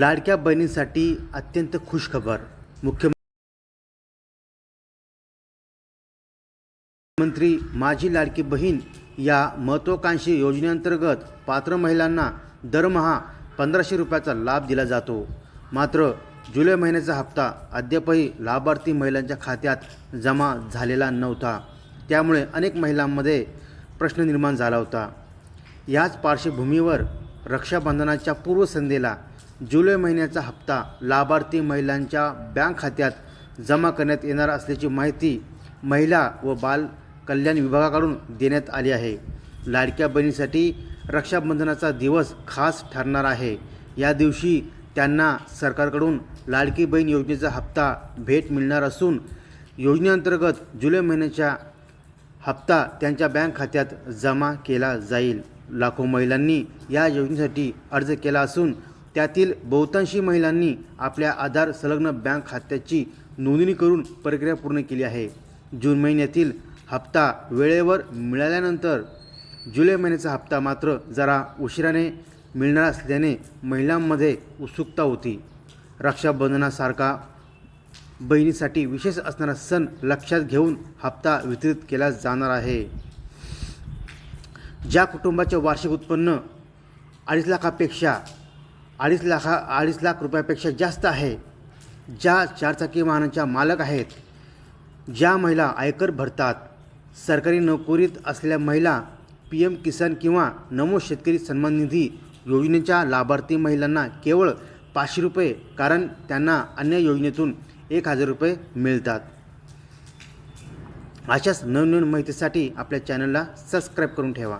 लाडक्या बहिणींसाठी अत्यंत खुश खबर मुख्यमंत्री माझी लाडकी बहीण या महत्त्वाकांक्षी योजनेअंतर्गत पात्र महिलांना दरमहा पंधराशे रुपयाचा लाभ दिला जातो. मात्र जुलै महिन्याचा हप्ता अद्यापही लाभार्थी महिलांच्या खात्यात जमा झालेला नव्हता. त्यामुळे अनेक महिलांमध्ये प्रश्न निर्माण झाला होता. याच पार्श्वभूमीवर रक्षाबंधनाच्या पूर्वसंध्येला जुलै महिन्याचा हप्ता लाभार्थी महिलांच्या बँक खात्यात जमा करण्यात येणार असल्याची माहिती महिला व बाल कल्याण विभागाकडून देण्यात आली आहे. लाडक्या बहिणीसाठी रक्षाबंधनाचा दिवस खास ठरणार आहे. या दिवशी त्यांना सरकारकडून लाडकी बहीण योजनेचा हप्ता भेट मिळणार असून योजनेअंतर्गत जुलै महिन्याच्या हप्ता त्यांच्या बँक खात्यात जमा केला जाईल. लाखो महिलांनी या योजनेसाठी अर्ज केला असून त्यातील बहुतांशी महिलांनी आपल्या आधार संलग्न बँक खात्याची नोंदणी करून प्रक्रिया पूर्ण केली आहे. जून महिन्यातील हप्ता वेळेवर मिळाल्यानंतर जुलै महिन्याचा हप्ता मात्र जरा उशिराने मिळणार असल्याने महिलांमध्ये उत्सुकता होती. रक्षाबंधनासारखा बहिणीसाठी विशेष असणारा सण लक्षात घेऊन हप्ता वितरित केला जाणार आहे. ज्या कुटुंबाचे वार्षिक उत्पन्न अडीच लाखापेक्षा अडीच लाखा अडीच लाख रुपयापेक्षा जास्त आहे. ज्या चारचाकी वाहनांच्या मालक आहेत ज्या महिला आयकर भरतात सरकारी नोकरीत असलेल्या महिला पी एम किसान किंवा नमो शेतकरी सन्मान निधी योजनेच्या लाभार्थी महिलांना केवळ पाचशे रुपये कारण त्यांना अन्य योजनेतून एक हजार रुपये मिळतात. अशाच नवनवीन माहितीसाठी आपल्या चॅनलला सबस्क्राईब करून ठेवा.